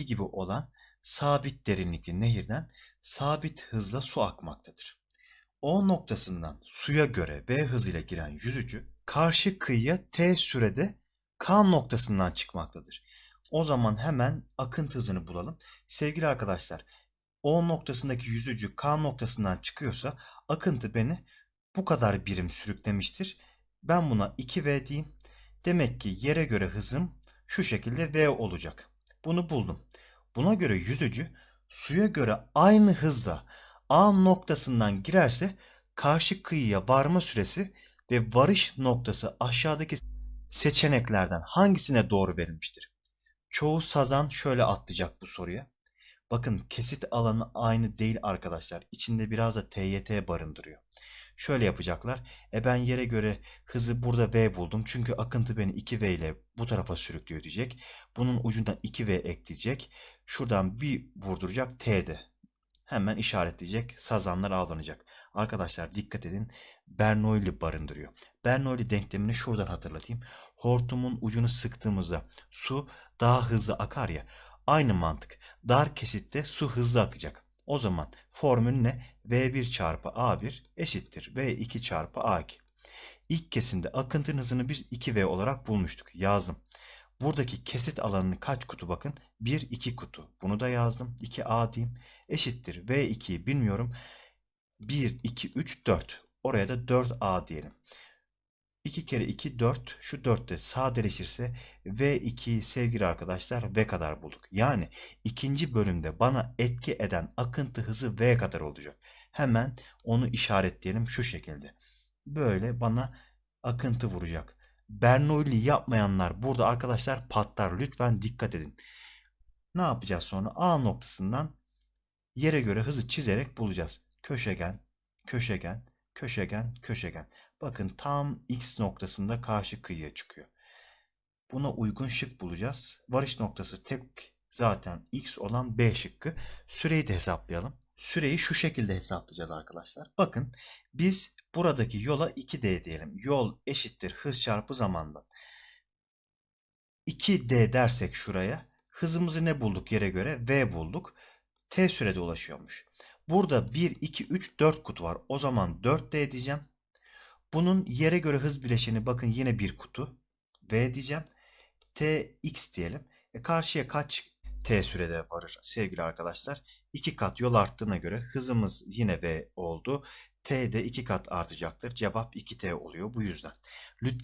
2 gibi olan sabit derinlikli nehirden sabit hızla su akmaktadır. O noktasından suya göre V hızıyla giren yüzücü karşı kıyıya T sürede K noktasından çıkmaktadır. O zaman hemen akıntı hızını bulalım. Sevgili arkadaşlar, O noktasındaki yüzücü K noktasından çıkıyorsa akıntı beni bu kadar birim sürüklemiştir. Ben buna 2V diyeyim. Demek ki yere göre hızım şu şekilde V olacak. Bunu buldum. Buna göre yüzücü suya göre aynı hızla A noktasından girerse karşı kıyıya varma süresi ve varış noktası aşağıdaki seçeneklerden hangisine doğru verilmiştir? Çoğu sazan şöyle atlayacak bu soruya. Bakın kesit alanı aynı değil arkadaşlar. İçinde biraz da TYT barındırıyor. Şöyle yapacaklar. E ben yere göre hızı burada V buldum. Çünkü akıntı beni 2V ile bu tarafa sürüklüyor diyecek. Bunun ucundan 2V ekleyecek. Şuradan bir vurduracak T'de. Hemen işaretleyecek. Sazanlar avlanacak. Arkadaşlar dikkat edin. Bernoulli barındırıyor. Bernoulli denklemini şuradan hatırlatayım. Hortumun ucunu sıktığımızda su daha hızlı akar ya. Aynı mantık. Dar kesitte su hızlı akacak. O zaman formül ne? V1 çarpı A1 eşittir V2 çarpı A2. İlk kesimde akıntının hızını biz 2V olarak bulmuştuk. Yazdım. Buradaki kesit alanını kaç kutu bakın? 1, 2 kutu. Bunu da yazdım. 2A diyeyim. Eşittir. V2'yi bilmiyorum. 1, 2, 3, 4. Oraya da 4A diyelim. 2 kere 2 4. Şu 4 de sadeleşirse V2'yi sevgili arkadaşlar V kadar bulduk. Yani ikinci bölümde bana etki eden akıntı hızı V kadar olacak. Hemen onu işaretleyelim şu şekilde. Böyle bana akıntı vuracak. Bernoulli yapmayanlar burada arkadaşlar patlar. Lütfen dikkat edin. Ne yapacağız sonra? A noktasından yere göre hızı çizerek bulacağız. Köşegen, köşegen, köşegen, köşegen. Bakın tam X noktasında karşı kıyıya çıkıyor. Buna uygun şık bulacağız. Varış noktası tek zaten X olan B şıkkı. Süreyi de hesaplayalım. Süreyi şu şekilde hesaplayacağız arkadaşlar. Bakın biz buradaki yola 2D diyelim. Yol eşittir hız çarpı zamandan. 2D dersek şuraya hızımızı ne bulduk yere göre? V bulduk. T sürede ulaşıyormuş. Burada 1, 2, 3, 4 kutu var. O zaman 4D diyeceğim. Bunun yere göre hız bileşeni bakın yine bir kutu. V diyeceğim. T, X diyelim. E karşıya kaç T sürede varır sevgili arkadaşlar? 2 kat yol arttığına göre hızımız yine V oldu. T de 2 kat artacaktır. Cevap 2T oluyor bu yüzden. Lütfen